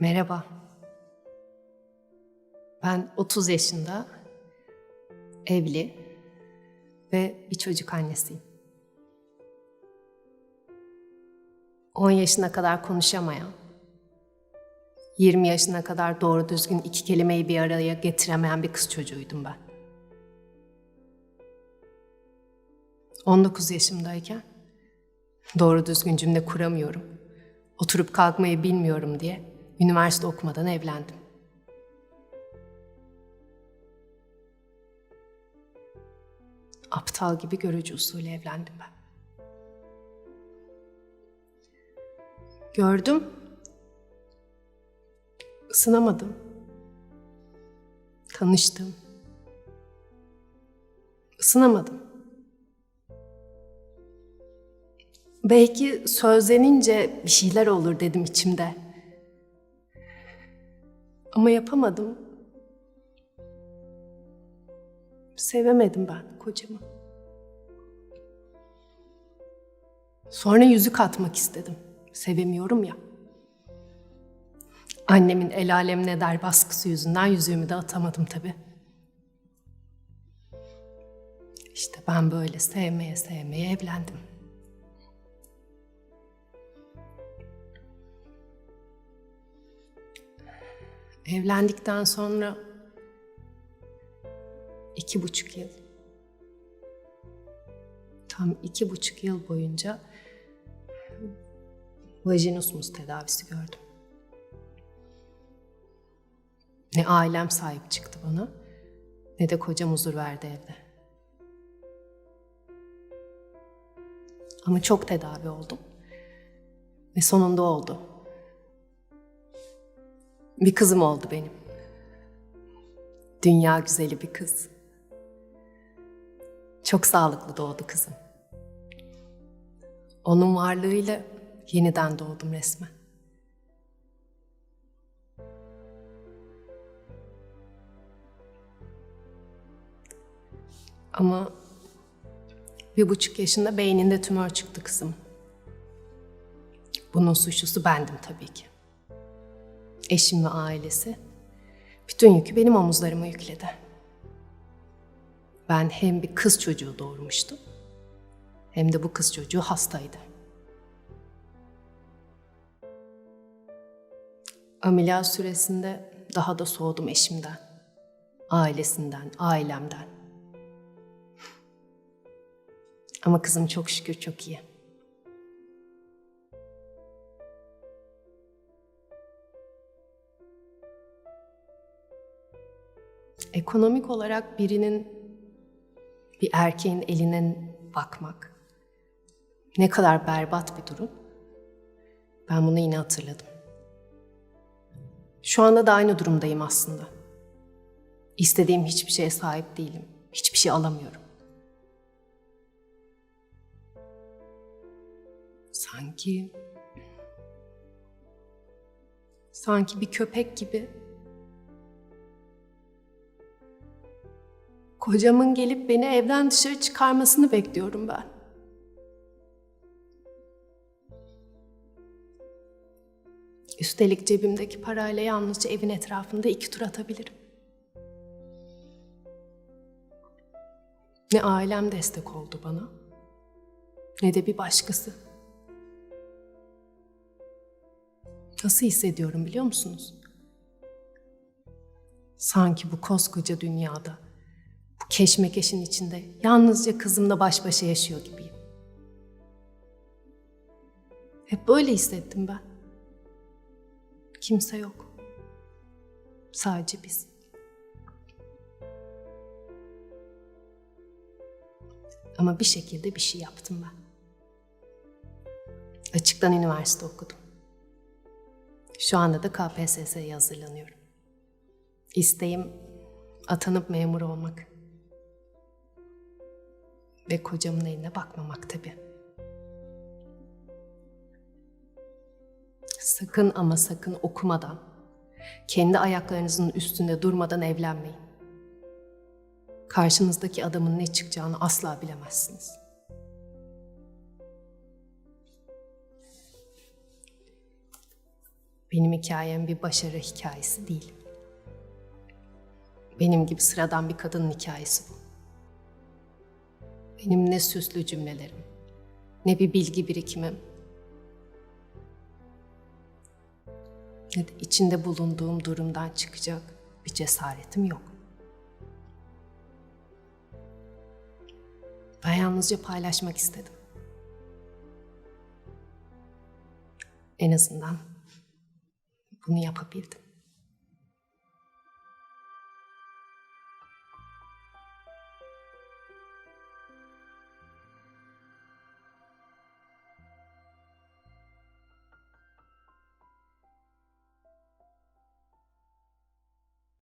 Merhaba. Ben 30 yaşında, evli ve bir çocuk annesiyim. 10 yaşına kadar konuşamayan, 20 yaşına kadar doğru düzgün iki kelimeyi bir araya getiremeyen bir kız çocuğuydum ben. 19 yaşımdayken doğru düzgün cümle kuramıyorum. Oturup kalkmayı bilmiyorum diye üniversite okumadan evlendim. Aptal gibi görücü usulü evlendim ben. Gördüm. Isınamadım. Tanıştım. Isınamadım. Belki sözlenince bir şeyler olur dedim içimde. Ama yapamadım. Sevemedim ben kocamı. Sonra yüzük atmak istedim. Sevemiyorum ya. Annemin el alem ne der baskısı yüzünden yüzüğümü de atamadım tabii. İşte ben böyle sevmeye sevmeye evlendim. Evlendikten sonra iki buçuk yıl, tam iki buçuk yıl boyunca vajinismus tedavisi gördüm. Ne ailem sahip çıktı bana, ne de kocam huzur verdi evde. Ama çok tedavi oldum. Ve sonunda oldu. Bir kızım oldu benim. Dünya güzeli bir kız. Çok sağlıklı doğdu kızım. Onun varlığıyla yeniden doğdum resmen. Ama bir buçuk yaşında beyninde tümör çıktı kızım. Bunun suçlusu bendim tabii ki eşim ve ailesi bütün yükü benim omuzlarıma yükledi. Ben hem bir kız çocuğu doğurmuştum hem de bu kız çocuğu hastaydı. Ameliyat süresinde daha da soğudum eşimden, ailesinden, ailemden. Ama kızım çok şükür çok iyi. Ekonomik olarak birinin bir erkeğin eline bakmak ne kadar berbat bir durum. Ben bunu yine hatırladım. Şu anda da aynı durumdayım aslında. İstediğim hiçbir şeye sahip değilim. Hiçbir şey alamıyorum. Sanki sanki bir köpek gibi Kocamın gelip beni evden dışarı çıkarmasını bekliyorum ben. Üstelik cebimdeki parayla yalnızca evin etrafında iki tur atabilirim. Ne ailem destek oldu bana, ne de bir başkası. Nasıl hissediyorum biliyor musunuz? Sanki bu koskoca dünyada keşmekeşin içinde yalnızca kızımla baş başa yaşıyor gibiyim. Hep böyle hissettim ben. Kimse yok. Sadece biz. Ama bir şekilde bir şey yaptım ben. Açıktan üniversite okudum. Şu anda da KPSS'ye hazırlanıyorum. İsteğim atanıp memur olmak. Ve kocamın eline bakmamak tabii. Sakın ama sakın okumadan, kendi ayaklarınızın üstünde durmadan evlenmeyin. Karşınızdaki adamın ne çıkacağını asla bilemezsiniz. Benim hikayem bir başarı hikayesi değil. Benim gibi sıradan bir kadının hikayesi bu. Benim ne süslü cümlelerim, ne bir bilgi birikimim, ne de içinde bulunduğum durumdan çıkacak bir cesaretim yok. Ben yalnızca paylaşmak istedim. En azından bunu yapabildim.